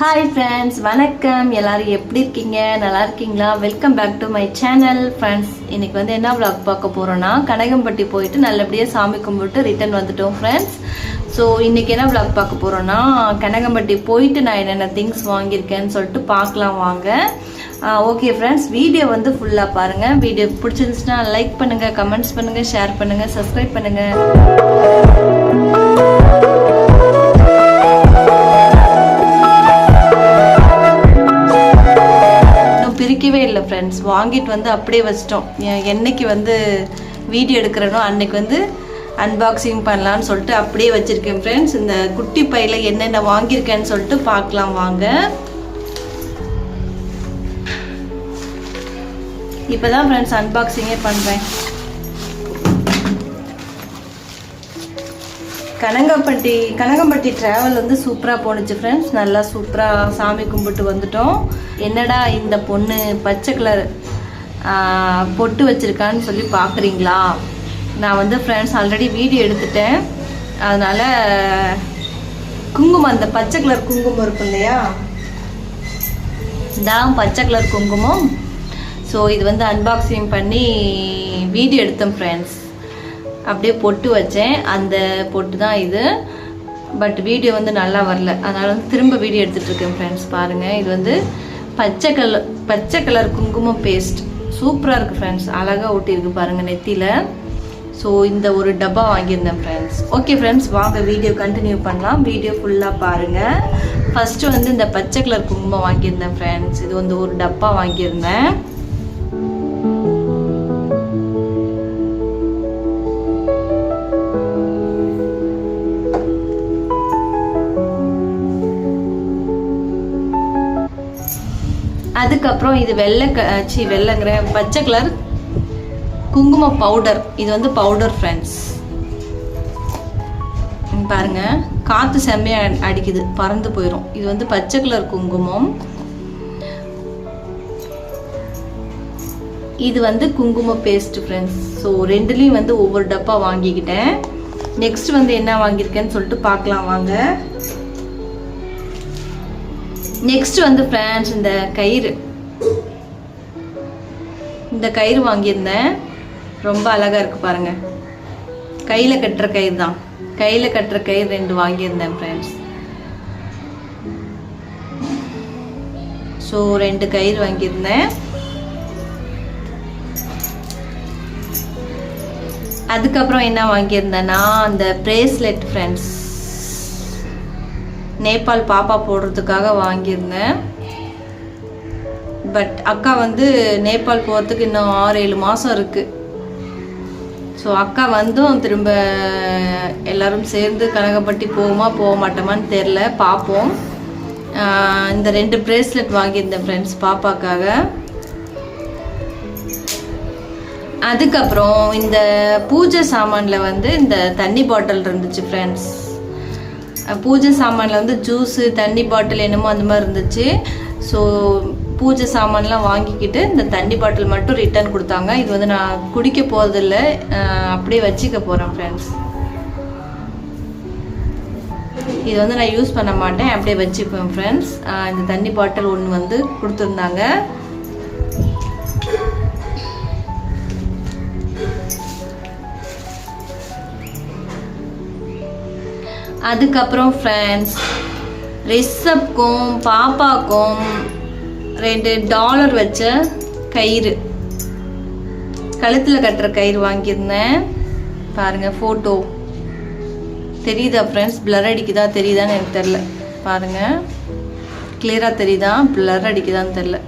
Hi friends வணக்கம். எல்லாரும் எப்படி இருக்கீங்க? நல்லா இருக்கீங்களா? Welcome back to my channel friends இன்னைக்கு வந்து என்ன ப்ளாக் பார்க்க போறோம்னா கனகம்பட்டி போயிட்டு நல்லபடியாக சாமி கும்பிட்டு ரிட்டர்ன் வந்துட்டோம் ஃப்ரெண்ட்ஸ் ஸோ இன்னைக்கு என்ன ப்ளாக் பார்க்க போறோம்னா கனகம்பட்டி போயிட்டு நான் என்னென்ன திங்ஸ் வாங்கியிருக்கேன்னு சொல்லிட்டு பார்க்கலாம் வாங்க. ஓகே ஃப்ரெண்ட்ஸ் வீடியோ வந்து ஃபுல்லாக பாருங்கள் வீடியோ பிடிச்சிருந்துச்சுன்னா லைக் பண்ணுங்கள் கமெண்ட்ஸ் பண்ணுங்கள் ஷேர் பண்ணுங்கள் சப்ஸ்கிரைப் பண்ணுங்கள் முடியவே இல்லை ஃப்ரெண்ட்ஸ் வாங்கிட்டு வந்து அப்படியே வச்சிட்டோம். என்னைக்கு வந்து வீடியோ எடுக்கிறனோ அன்னைக்கு வந்து அன்பாக்சிங் பண்ணலான்னு சொல்லிட்டு அப்படியே வச்சுருக்கேன் ஃப்ரெண்ட்ஸ் இந்த குட்டி பையில் என்னென்ன வாங்கியிருக்கேன்னு சொல்லிட்டு பார்க்கலாம் வாங்க. இப்போ தான் ஃப்ரெண்ட்ஸ் அன்பாக்சிங்கே பண்ணுறேன் கனகம்பட்டி கனகம்பட்டி ட்ராவல் வந்து சூப்பராக போணுச்சு ஃப்ரெண்ட்ஸ் நல்லா சூப்பராக சாமி கும்பிட்டு வந்துட்டோம். என்னடா இந்த பொண்ணு பச்சை கலர் பொட்டு வச்சுருக்கான்னு சொல்லி பார்க்குறீங்களா நான் வந்து ஃப்ரெண்ட்ஸ் ஆல்ரெடி வீடியோ எடுத்துட்டேன். அதனால் குங்குமம் அந்த பச்சை கலர் குங்குமம் இருக்கும் இல்லையா? இதான் பச்சை கலர் குங்குமம். ஸோ இது வந்து அன்பாக்சிங் பண்ணி வீடியோ எடுத்தேன் ஃப்ரெண்ட்ஸ் அப்படியே பொட்டு வச்சேன். அந்த பொட்டு தான் இது. பட் வீடியோ வந்து நல்லா வரல. அதனால வந்து திரும்ப வீடியோ எடுத்துகிட்ருக்கேன் ஃப்ரெண்ட்ஸ் பாருங்கள் இது வந்து பச்சை கலர் பச்சை கலர் குங்குமம் பேஸ்ட் சூப்பராக இருக்குது ஃப்ரெண்ட்ஸ் அழகாக ஊட்டியிருக்கு பாருங்கள் நெத்தியில். ஸோ இந்த ஒரு டப்பா வாங்கியிருந்தேன் ஃப்ரெண்ட்ஸ் ஓகே ஃப்ரெண்ட்ஸ் வாங்க வீடியோ கண்டினியூ பண்ணலாம். வீடியோ ஃபுல்லாக பாருங்கள் ஃபஸ்ட்டு வந்து இந்த பச்சை கலர் குங்குமம் வாங்கியிருந்தேன் ஃப்ரெண்ட்ஸ் இது வந்து ஒரு டப்பா வாங்கியிருந்தேன். அதுக்கப்புறம் இது வெள்ளை சி வெள்ளைங்கிற பச்சை கலர் குங்கும பவுடர் இது வந்து பவுடர் ஃப்ரெண்ட்ஸ் பாருங்க. காற்று செம்மையா அடிக்குது. பறந்து போயிடும் இது வந்து பச்சை கலர் குங்குமம். இது வந்து குங்கும பேஸ்ட் ஃப்ரெண்ட்ஸ் ஸோ ரெண்டுலேயும் வந்து ஒவ்வொரு டப்பா வாங்கிக்கிட்டேன். நெக்ஸ்ட் வந்து என்ன வாங்கியிருக்கேன்னு சொல்லிட்டு பார்க்கலாம் வாங்க. நெக்ஸ்ட் வந்து ஃப்ரெண்ட்ஸ் இந்த கயிறு. இந்த கயிறு வாங்கியிருந்தேன். ரொம்ப அழகாக இருக்குது பாருங்கள் கையில் கட்டுற கயிறு தான். கையில் கட்டுற கயிறு ரெண்டு வாங்கியிருந்தேன் ஃப்ரெண்ட்ஸ் ஸோ ரெண்டு கயிறு வாங்கியிருந்தேன். அதுக்கப்புறம் என்ன வாங்கியிருந்தேன்னா அந்த பிரேஸ்லெட் ஃப்ரெண்ட்ஸ் நேபாள் பாப்பா போடுறதுக்காக வாங்கியிருந்தேன். பட் அக்கா வந்து நேபாள் போகிறதுக்கு இன்னும் ஆறு ஏழு மாதம் இருக்குது ஸோ அக்கா வந்தும் திரும்ப எல்லாரும் சேர்ந்து கனகப்பட்டி போகுமா போக மாட்டோமான்னு தெரில பார்ப்போம். இந்த ரெண்டு ப்ரேஸ்லெட் வாங்கியிருந்தேன் ஃப்ரெண்ட்ஸ் பாப்பாக்காக. அதுக்கப்புறம் இந்த பூஜை சாமானில் வந்து இந்த தண்ணி பாட்டில் இருந்துச்சு ஃப்ரெண்ட்ஸ் பூஜை சாமானில் வந்து ஜூஸு தண்ணி பாட்டில் என்னமோ அந்த மாதிரி இருந்துச்சு. ஸோ பூஜை சாமான்லாம் வாங்கிக்கிட்டு இந்த தண்ணி பாட்டில் மட்டும் ரிட்டர்ன் கொடுத்தாங்க. இது வந்து நான் குடிக்க போகிறதில்ல அப்படியே வச்சுக்க போகிறேன் ஃப்ரெண்ட்ஸ் இது வந்து நான் யூஸ் பண்ண மாட்டேன். அப்படியே வச்சுப்பேன் ஃப்ரெண்ட்ஸ் இந்த தண்ணி பாட்டில் ஒன்று வந்து கொடுத்துருந்தாங்க. அதுக்கப்புறம் ஃப்ரெண்ட்ஸ் ரிஷப்க்கும் பாப்பாக்கும் ரெண்டு டாலர் வச்ச கயிறு. கழுத்தில் கட்டுற கயிறு வாங்கியிருந்தேன். பாருங்க ஃபோட்டோ தெரியுதா ஃப்ரெண்ட்ஸ் பிளர் அடிக்குதா தெரியுதான்னு எனக்கு தெரில பாருங்க. கிளியராக தெரியுதா? பிளர் அடிக்குதான்னு தெரில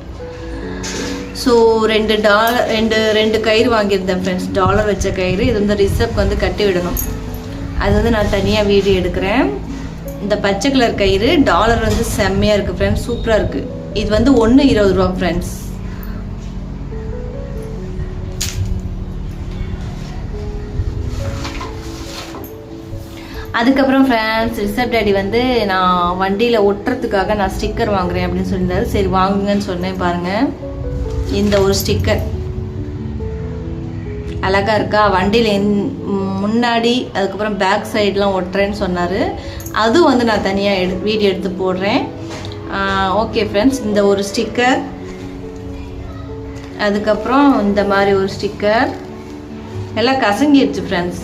ஸோ ரெண்டு டாலர் ரெண்டு ரெண்டு கயிறு வாங்கியிருந்தேன் ஃப்ரெண்ட்ஸ் டாலர் வச்ச கயிறு. இது வந்து ரிசப்க்கு வந்து கட்டி விடணும். அது வந்து நான் தனியாக வீடியோ எடுக்கிறேன். இந்த பச்சை கலர் கயிறு டாலர் வந்து செம்மையாக இருக்குது ஃப்ரெண்ட்ஸ் சூப்பராக இருக்குது இது வந்து ஒன்று இருபது ரூபா ஃப்ரெண்ட்ஸ் அதுக்கப்புறம் ஃப்ரெண்ட்ஸ் ரிசப் டேடி வந்து நான் வண்டியில் ஒட்டுறதுக்காக நான் ஸ்டிக்கர் வாங்குறேன் அப்படின்னு சொல்லியிருந்தாரு. சரி வாங்குங்கன்னு சொன்னேன் பாருங்கள் இந்த ஒரு ஸ்டிக்கர் அழகா இருக்கா? வண்டியில் என் முன்னாடி அதுக்கப்புறம் பேக் சைட்லாம் ஒட்டுறேன்னு சொன்னார். அதுவும் வந்து நான் தனியாக எடு வீடியோ எடுத்து போடுறேன். ஓகே ஃப்ரெண்ட்ஸ் இந்த ஒரு ஸ்டிக்கர் அதுக்கப்புறம் இந்த மாதிரி ஒரு ஸ்டிக்கர் எல்லாம் கசங்கிடுச்சு ஃப்ரெண்ட்ஸ்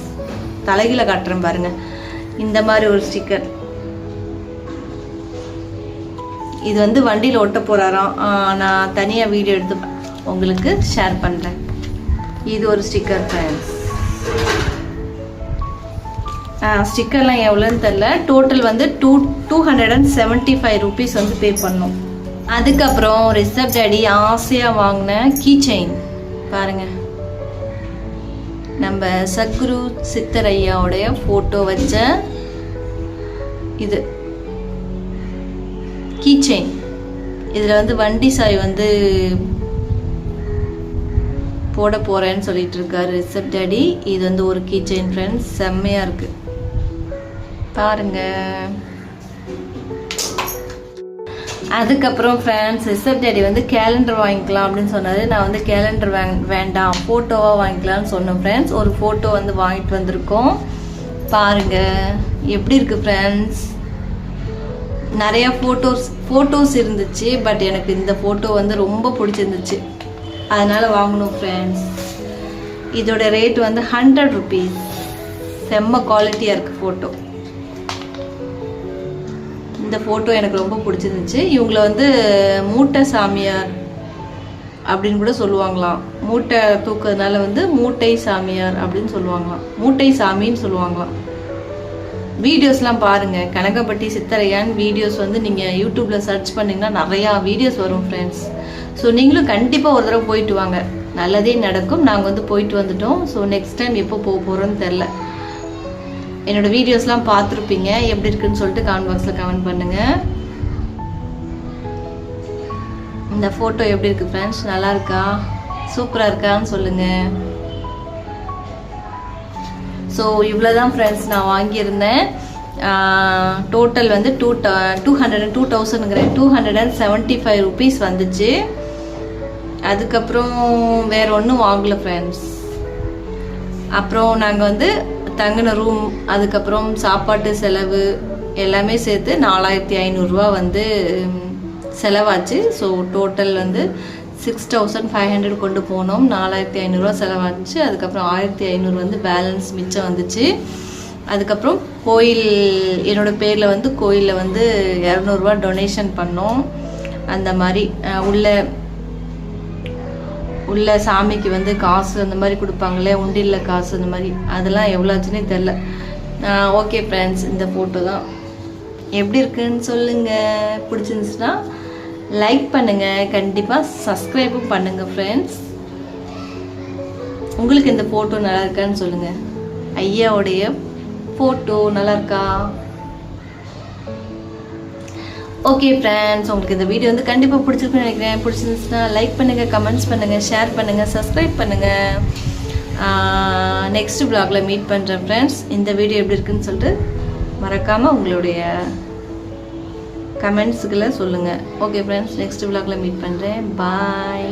தலைகீழ காட்டுறேன் பாருங்க. இந்த மாதிரி ஒரு ஸ்டிக்கர் இது வந்து வண்டியில் ஒட்ட போகிறாராம் நான் தனியாக வீடியோ எடுத்து உங்களுக்கு ஷேர் பண்ணுறேன் இது ஒரு ஸ்டிக்கர் ஃப்ரெண்ட்ஸ் ஸ்டிக்கர்லாம் எவ்வளோன்னு தெரில டோட்டல் வந்து two two hundred and seventy five rupees வந்து பே பண்ணோம். அதுக்கப்புறம் ரிசப்ட் அடி ஆசையாக வாங்கின கீ செயின் பாருங்க. நம்ம சத்குரு சித்தரையாவுடைய ஃபோட்டோ வச்ச இது. கீ செயின் இதில் வந்து வண்டி சாய் வந்து போட போகிறேன்னு சொல்லிட்டு இருக்காரு. ரிசப்ட் டேடி இது வந்து ஒரு கீ செயின் ஃப்ரெண்ட்ஸ் செம்மையாக இருக்குது பாருங்க. அதுக்கப்புறம் ஃப்ரெண்ட்ஸ் ரிசப் டேடி வந்து கேலண்டர் வாங்கிக்கலாம் அப்படின்னு சொன்னார். நான் வந்து கேலண்டர் வேண்டாம். ஃபோட்டோவாக வாங்கிக்கலாம்னு சொன்னேன் ஃப்ரெண்ட்ஸ் ஒரு ஃபோட்டோ வந்து வாங்கிட்டு வந்திருக்கோம். பாருங்கள் எப்படி இருக்குது ஃப்ரெண்ட்ஸ் நிறையா ஃபோட்டோஸ் ஃபோட்டோஸ் இருந்துச்சு பட் எனக்கு இந்த ஃபோட்டோ வந்து ரொம்ப பிடிச்சிருந்துச்சு. அதனால் வாங்கினோம் ஃப்ரெண்ட்ஸ் இதோட ரேட் வந்து ஹண்ட்ரட் ருபீஸ் செம்ம குவாலிட்டியாக இருக்குது ஃபோட்டோ இந்த ஃபோட்டோ எனக்கு ரொம்ப பிடிச்சிருந்துச்சு. இவங்களை வந்து மூட்டை சாமியார் அப்படின்னு கூட சொல்லுவாங்களாம். மூட்டை தூக்கிறதுனால வந்து மூட்டை சாமியார் அப்படின்னு சொல்லுவாங்களாம். மூட்டை சாமின்னு சொல்லுவாங்களாம். வீடியோஸ்லாம் பாருங்கள் கனகப்பட்டி சித்தரையான் வீடியோஸ் வந்து நீங்கள் யூடியூப்பில் சர்ச் பண்ணிங்கன்னா நிறையா வீடியோஸ் வரும் ஃப்ரெண்ட்ஸ் ஸோ நீங்களும் கண்டிப்பாக ஒரு தடவை போயிட்டு வாங்க. நல்லதே நடக்கும். நாங்கள் வந்து போயிட்டு வந்துட்டோம். ஸோ நெக்ஸ்ட் டைம் எப்போ போக போகிறோன்னு தெரில என்னோடய வீடியோஸ்லாம் பார்த்துருப்பீங்க. எப்படி இருக்குன்னு சொல்லிட்டு கமெண்ட் பாக்ஸில் கமெண்ட் பண்ணுங்கள் இந்த ஃபோட்டோ எப்படி இருக்குது ஃப்ரெண்ட்ஸ் நல்லா இருக்கா? சூப்பராக இருக்கான்னு சொல்லுங்கள் ஸோ இவ்வளோ தான் ஃப்ரெண்ட்ஸ் நான் வாங்கியிருந்தேன். டோட்டல் வந்து two two hundred and two தௌசண்ட்ங்கிறேன் two hundred and seventy five rupees வந்துச்சு. அதுக்கப்புறம் வேறு ஒன்றும் வாங்கலை ஃப்ரெண்ட்ஸ் அப்புறம் நாங்கள் வந்து தங்கின ரூம் அதுக்கப்புறம் சாப்பாட்டு செலவு எல்லாமே சேர்த்து நாலாயிரத்தி ஐநூறுரூவா வந்து செலவாச்சு. ஸோ டோட்டல் வந்து சிக்ஸ் தௌசண்ட் ஃபைவ் ஹண்ட்ரட் கொண்டு போனோம். நாலாயிரத்தி ஐநூறுரூவா செலவாச்சு. அதுக்கப்புறம் ஆயிரத்தி ஐநூறு வந்து பேலன்ஸ் மிச்சம் வந்துச்சு. அதுக்கப்புறம் கோயில் என்னோடய பேரில் வந்து கோயிலில் வந்து இரநூறுவா டொனேஷன் பண்ணோம். அந்த மாதிரி உள்ள உள்ள சாமிக்கு வந்து காசு அந்த மாதிரி கொடுப்பாங்களே உண்டியில் காசு அந்த மாதிரி. அதெல்லாம் எவ்வளோ ஆச்சுன்னே தெரில ஓகே ஃப்ரெண்ட்ஸ் இந்த ஃபோட்டோ தான். எப்படி இருக்குன்னு சொல்லுங்கள் பிடிச்சிருந்துச்சுன்னா லைக் பண்ணுங்கள் கண்டிப்பாக சப்ஸ்கிரைபும் பண்ணுங்கள் ஃப்ரெண்ட்ஸ் உங்களுக்கு இந்த ஃபோட்டோ நல்லா இருக்கான்னு சொல்லுங்கள் ஐயாவுடைய ஃபோட்டோ நல்லா இருக்கா? ஓகே ஃப்ரெண்ட்ஸ் உங்களுக்கு இந்த வீடியோ வந்து கண்டிப்பாக பிடிச்சிருக்குன்னு நினைக்கிறேன். பிடிச்சிருந்துச்சுன்னா லைக் பண்ணுங்கள் கமெண்ட்ஸ் பண்ணுங்கள் ஷேர் பண்ணுங்கள் சப்ஸ்கிரைப் பண்ணுங்கள் நெக்ஸ்ட் ப்ளாகில் மீட் பண்ணுறேன் ஃப்ரெண்ட்ஸ் இந்த வீடியோ எப்படி இருக்குன்னு சொல்லிட்டு மறக்காமல் உங்களுடைய கமெண்ட்ஸுகளை சொல்லுங்கள் ஓகே ஃப்ரெண்ட்ஸ் நெக்ஸ்ட் வ்ளாகில் மீட் பண்ணுறேன் பாய்